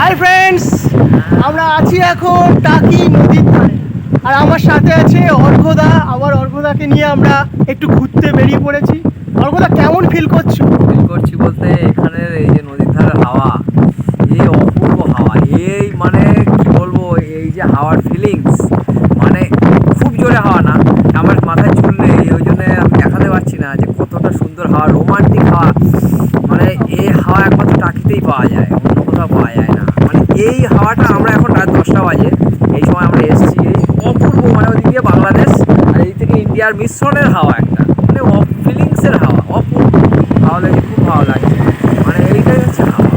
Hi friends আমরা আছি এখন টাকি নদীর ধারে। আর আমার সাথে আছে অর্ঘদা। আবার অর্ঘদাকে নিয়ে আমরা একটু ঘুরতে বেরিয়ে পড়েছি। অর্ঘদা, কেমন ফিল করছ? ফিল করছি বলতে এখানের এই যে নদীর ধারের হাওয়া, এই অপূর্ব হাওয়া, এই মানে কি বলব, এই যে হাওয়ার ফিলিংস মানে খুব জোরে হাওয়া না, আমার মাথায় চুল নেই, ওই জন্য আমি দেখাতে পারছি না যে কতটা সুন্দর হাওয়া রোমান্টিক হাওয়া মানে এই হাওয়া একমাত্র টাকিতেই পাওয়া যায় অন্য কোথাও পাওয়া যায় না মানে এই আমরা এখন রাত দশটা বাজে। এই সময় আমরা এসেছি অপূর্ব মানে ওদিক বাংলাদেশ আর এই থেকে ইন্ডিয়ার মিশ্রণের হাওয়া একটা। মানে ফিলিংসের হাওয়া, অপূর্ব। হাওয়া লাগে খুব ভালো লাগে মানে এইটাই হচ্ছে হাওয়া।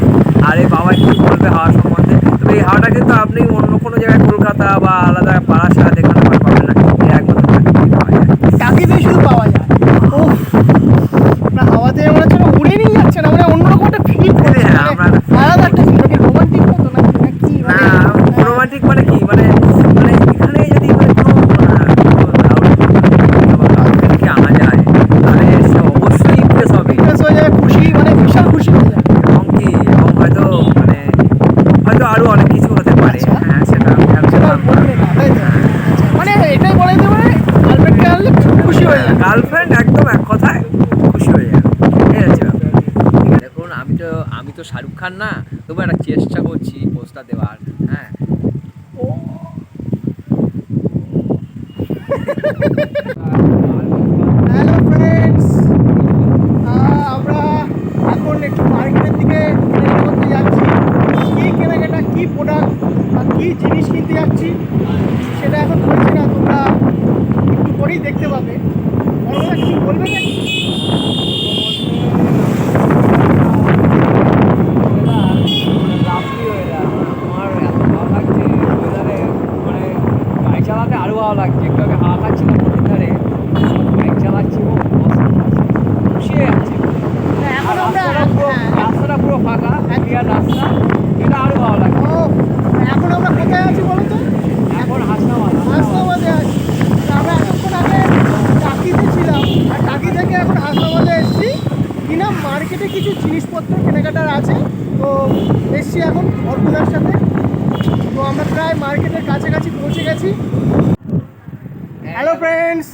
আর এই বাবা কি বলবে হাওয়া সম্বন্ধে? তবে এই হাওয়াটা কিন্তু আপনি অন্য কোনো জায়গায়, কলকাতা বা আলাদা পাড়া সারা এখানে আর পাবেন না এই একমাত্র টাকিতেই পাওয়া যায় টাকিতেই শুধু পাওয়া যায় ও না হাওয়াতে মনে হচ্ছে না উড়ে নিয়ে যাচ্ছে না মানে অন্যরকম একটা ফিল করছে হ্যাঁ, মানে আমরা- আলাদা একটা ফিল মানে রোমান্টিক মতো না কি না মানে রোমান্টিক মানে কি? মানে মানে এখানে যদি মানে কোনো আনা যায় তাহলে সে অবশ্যই ইমপ্রেস হবে। Impress হয়ে যায় খুশি মানে বিশাল খুশি হয়ে এবং কি? এবং হয়তো মানে হয়তো আরও অনেক কিছু হতে পারে। আচ্ছা। হ্যাঁ সেটা আচ্ছা, মানে এটাই বলে দিতে গার্লফ্রেন্ডকে আনলে খুশি হয়ে যায় গার্লফ্রেন্ড একদম এক কথায় খুশি হয়ে যাবে। হচ্ছে ব্যাপার। দেখুন আমি তো আমি তো শাহরুখ খান না তবু একটা চেষ্টা করছি পোস্টটা দেওয়ার হ্যাঁ হ্যালো ফ্রেন্ডস আমরা এখন একটু মার্কেটের দিকে করতে যাচ্ছি। কী কেনাকাটা, কী প্রোডাক্ট বা কী জিনিস কিনতে যাচ্ছি, সেটা এখন বলছি না, তোমরা একটু পরেই দেখতে পাবে। বড়রা কিছু বলবে নাকি? মানে চালাতে আরও ভালো লাগছে একটু আগে হাওয়া খাচ্ছিলাম নদীর ধারে বাইক চালাচ্ছি ও খুশি হয়ে যাচ্ছে হ্যাঁ, আর এখন আমরা রাস্তাটা পুরো হ্যাঁ, রাস্তাটা পুরো ফাঁকা ক্লিয়ার রাস্তা এটা আরও ভালো লাগছে ও এখন আমরা কোথায় আছি বলো তো? এখন হাসনাবাদ। হাসনাবাদে আছি। আমরা এতক্ষণ আগে টাকিতে ছিলাম। আর টাকি থেকে এখন হাসনাবাদে এসেছি। কিনা মার্কেটে কিছু জিনিসপত্র কেনাকাটার আছে। তো এসছি এখন অর্পুদার সাথে। তো আমরা প্রায় মার্কেটের কাছাকাছি পৌঁছে গেছি। হ্যালো ফ্রেন্ডস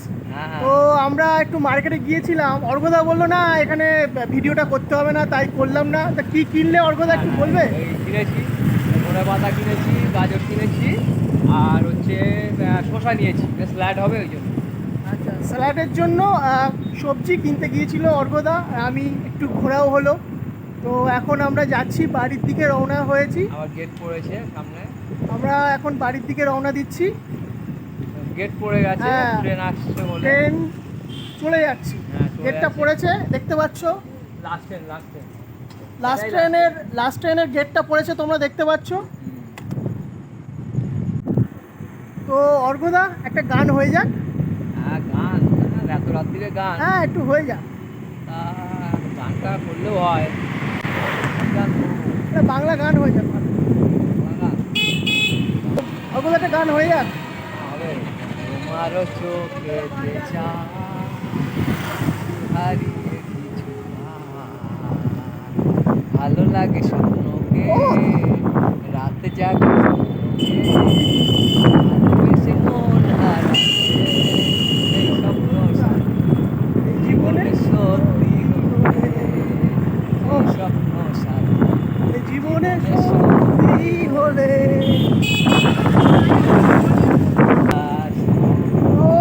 তো আমরা একটু মার্কেটে গিয়েছিলাম। অর্ঘদা বলল না এখানে ভিডিওটা করতে হবে না তাই করলাম না। তা কি কিনলে অর্ঘদা একটু বলবে? কিনেছি ধনে পাতা কিনেছি গাজর কিনেছি আর হচ্ছে শসা নিয়েছি। স্ল্যাড হবে ওই জন্য। আচ্ছা স্যালাডের জন্য সবজি কিনতে গিয়েছিল অর্ঘদা আমি একটু ঘোরাও হলো। তো এখন আমরা যাচ্ছি বাড়ির দিকে রওনা হয়েছি। আবার গেট পড়েছে সামনে। আমরা এখন বাড়ির দিকে রওনা দিচ্ছি। গেট পড়ে গেছে হ্যাঁ। ট্রেন আসছে বলে। ট্রেন চলে যাচ্ছি। হ্যাঁ, গেটটা পড়েছে দেখতে পাচ্ছ? Last train last train last ট্রেনের লাস্ট ট্রেনের গেটটা পড়েছে তোমরা দেখতে পাচ্ছ? তো অর্ঘদা একটা গান হয়ে যাক। হ্যাঁ গান। হ্যাঁ, এত রাত্রিরে গান। হ্যাঁ একটু হয়ে যাক। গানটা করলেও হয়। বাংলা গান হয়ে যাক। বাংলা অর্ঘদা একটা গান হয়ে যাক। তোমারও চোখে হারিয়ে কিছু। ভালো লাগে স্বপ্নকে রাতে জাগে স্বপ্নকে ভালোবেসে মন হারাচ্ছে এই স্বপ্ন এই জীবনে জীবনে সত্যি হলে এই স্বপ্ন সাথে এই জীবনে সত্যি হলে আর ও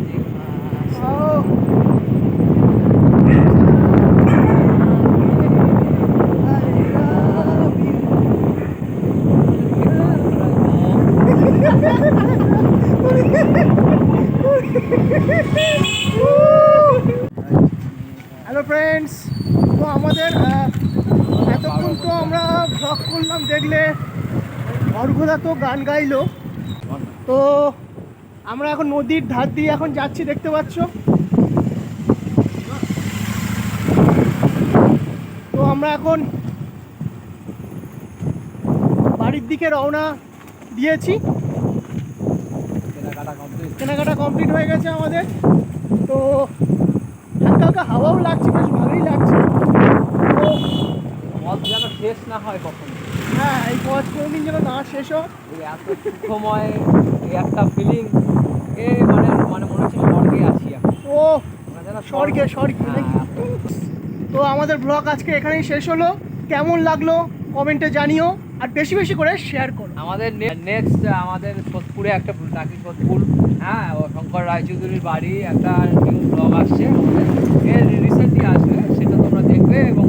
যে ভাষা ও I love you. Hello friends তো আমাদের এতক্ষণ তো আমরা ব্লগ করলাম দেখলে অর্ঘদা তো গান গাইলো। তো আমরা এখন নদীর ধার দিয়ে এখন যাচ্ছি দেখতে পাচ্ছ? তো আমরা এখন বাড়ির দিকে রওনা দিয়েছি। কেনাকাটা কমপ্লিট হয়ে গেছে আমাদের। তো হালকা হালকা হাওয়াও লাগছে বেশ ভালোই লাগছে। শেষ না হয় কখনো? হ্যাঁ এই পথ কোনোদিন যেন না শেষ হোক এই এত সুখময় এই একটা ফিলিং এ মানে মানে মনে হচ্ছে স্বর্গে আছি এখন ও স্বর্গে স্বর্গে হ্যাঁ, তো আমাদের ব্লগ আজকে এখানেই শেষ হলো। কেমন লাগল কমেন্টে জানিও আর বেশি বেশি করে শেয়ার করো। আমাদের নেক্সট আমাদের সোদপুরে একটা নাকি সোদপুর? হ্যাঁ ও শঙ্কর রায়চৌধুরীর বাড়ি একটা নিউ ব্লগ আসছে। আমাদের রিসেন্টলি আসবে সেটা তোমরা দেখবে এবং